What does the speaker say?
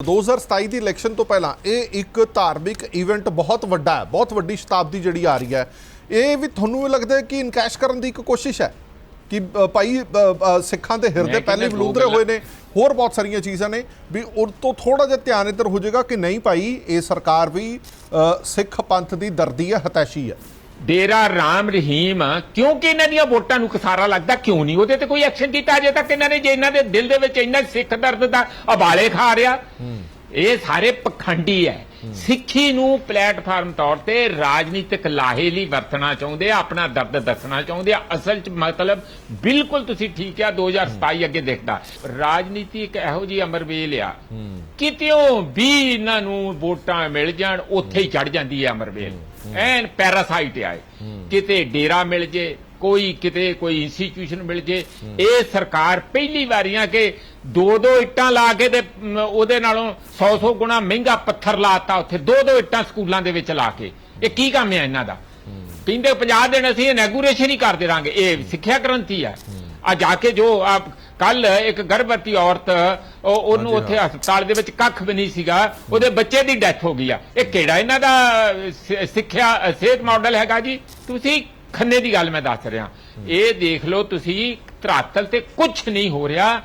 2027 ਦੀ election ਤੋਂ ਪਹਿਲਾਂ ਇਹ ਇੱਕ ਧਾਰਮਿਕ ਇਵੈਂਟ ਬਹੁਤ ਵੱਡਾ ਹੈ ਬਹੁਤ ਵੱਡੀ ਸ਼ਤਾਬਦੀ ਜਿਹੜੀ ਆ ਰਹੀ ਹੈ। ਇਹ ਵੀ ਤੁਹਾਨੂੰ ਇਹ ਲੱਗਦਾ ਕਿ ਇਨਕੈਸ਼ ਕਰਨ ਦੀ ਇੱਕ ਕੋਸ਼ਿਸ਼ ਹੈ? ਕਿ ਭਾਈ ਸਿੱਖਾਂ ਦੇ ਹਿਰਦੇ ਪਹਿਲੇ ਦੋ ਬਲੂੰਦਰੇ ਹੋਏ ਨੇ ਹੋਰ ਬਹੁਤ ਸਾਰੀਆਂ ਚੀਜ਼ਾਂ ਨੇ ਵੀ ਉਹ ਤੋਂ ਥੋੜਾ ਜਿਹਾ ਧਿਆਨ ਇੱਧਰ ਹੋ ਜਾਏਗਾ ਕਿ ਨਹੀਂ ਭਾਈ ਇਹ ਸਰਕਾਰ ਵੀ ਸਿੱਖ ਪੰਥ ਦੀ ਦਰਦੀ ਹੈ ਹਤੈਸ਼ੀ ਹੈ। ਡੇਰਾ ਰਾਮ ਰਹੀਮ, ਕਿਉਂਕਿ ਇਹਨਾਂ ਦੀਆਂ ਵੋਟਾਂ ਨੂੰ ਖਸਾਰਾ ਲੱਗਦਾ, ਕਿਉਂ ਨਹੀਂ? ਉਹਦੇ ਤੇ ਕੋਈ ਐਕਸ਼ਨ ਕੀਤਾ ਅਜੇ ਤੱਕ ਇਹਨਾਂ ਨੇ, ਜੇ ਇਹਨਾਂ ਦੇ ਦਿਲ ਦੇ ਵਿੱਚ ਇੰਨਾ ਸਿੱਖ ਦਰਦ ਦਾ ਅਬਾਲੇ ਖਾ ਰਿਹਾ। ਇਹ ਸਾਰੇ ਪਖੰਡੀ ਹੈ। ਸਿੱਖੀ ਨੂੰ ਪਲੇਟਫਾਰਮ ਤੌਰ ਤੇ ਰਾਜਨੀਤਿਕ ਲਾਹੇ ਲਈ ਵਰਤਣਾ ਚਾਹੁੰਦੇ ਆ ਆਪਣਾ ਦਰਦ ਦੱਸਣਾ ਚਾਹੁੰਦੇ ਆ। ਅਸਲ ਚ ਮਤਲਬ ਬਿਲਕੁਲ ਤੁਸੀਂ ਠੀਕ ਆ 2027 ਅੱਗੇ ਦੇਖਦਾ। ਰਾਜਨੀਤੀ ਇੱਕ ਇਹੋ ਜੀ ਅਮਰਵੇਲ ਆ। ਕਿਤਿਓਂ ਵੀ ਇਹਨਾਂ ਨੂੰ ਵੋਟਾਂ ਮਿਲ ਜਾਣ ਉੱਥੇ ਹੀ ਚੜ ਜਾਂਦੀ ਹੈ। ਅਮਰਵੇਲ ਐਨ ਪੈਰਾਸਾਈਟ ਆਏ ਕਿਤੇ ਡੇਰਾ ਮਿਲ ਜੇ ਕੋਈ ਕਿਤੇ ਕੋਈ ਇੰਸਟੀਚਿਊਸ਼ਨ ਮਿਲ ਜੇ ਇਹ ਸਰਕਾਰ ਪਹਿਲੀ ਵਾਰੀਆਂ ਕਿ ਦੋ ਦੋ ਇੱਟਾਂ ਲਾ ਕੇ ਤੇ ਉਹਦੇ ਨਾਲੋਂ 100 100 ਗੁਣਾ ਮਹਿੰਗਾ ਪੱਥਰ ਲਾਤਾ ਉੱਥੇ ਦੋ ਦੋ ਇੱਟਾਂ ਸਕੂਲਾਂ ਦੇ ਵਿੱਚ ਲਾ ਕੇ। ਇਹ ਕੀ ਕੰਮ ਹੈ ਇਹਨਾਂ ਦਾ? ਕਹਿੰਦੇ 50 ਦਿਨ ਅਸੀਂ ਇਨੈਗੂਰੇਸ਼ਨ ਹੀ ਕਰਦੇ ਰਾਂਗੇ ਇਹ ਸਿੱਖਿਆ ਕ੍ਰਾਂਤੀ ਆ। ਆ ਜਾ ਕੇ ਜੋ ਆ ਕੱਲ ਇੱਕ ਗਰਭਵਤੀ ਔਰਤ ਉਹ ਉਹਨੂੰ ਉੱਥੇ ਹਸਪਤਾਲ ਦੇ ਵਿੱਚ ਕੱਖ ਵੀ ਨਹੀਂ ਸੀਗਾ। ਉਹਦੇ ਬੱਚੇ ਦੀ ਡੈਥ ਹੋ ਗਈ ਆ। ਇਹ ਕਿਹੜਾ ਇਹਨਾਂ ਦਾ ਸਿੱਖਿਆ ਸਿਹਤ ਮਾਡਲ ਹੈਗਾ ਜੀ? ਤੁਸੀਂ ਖੰਨੇ ਦੀ ਗੱਲ ਮੈਂ ਦੱਸ ਰਿਹਾ। ਇਹ ਦੇਖ ਲਓ ਤੁਸੀਂ ਧਰਾਤਲ ਤੇ ਕੁਝ ਨਹੀਂ ਹੋ ਰਿਹਾ।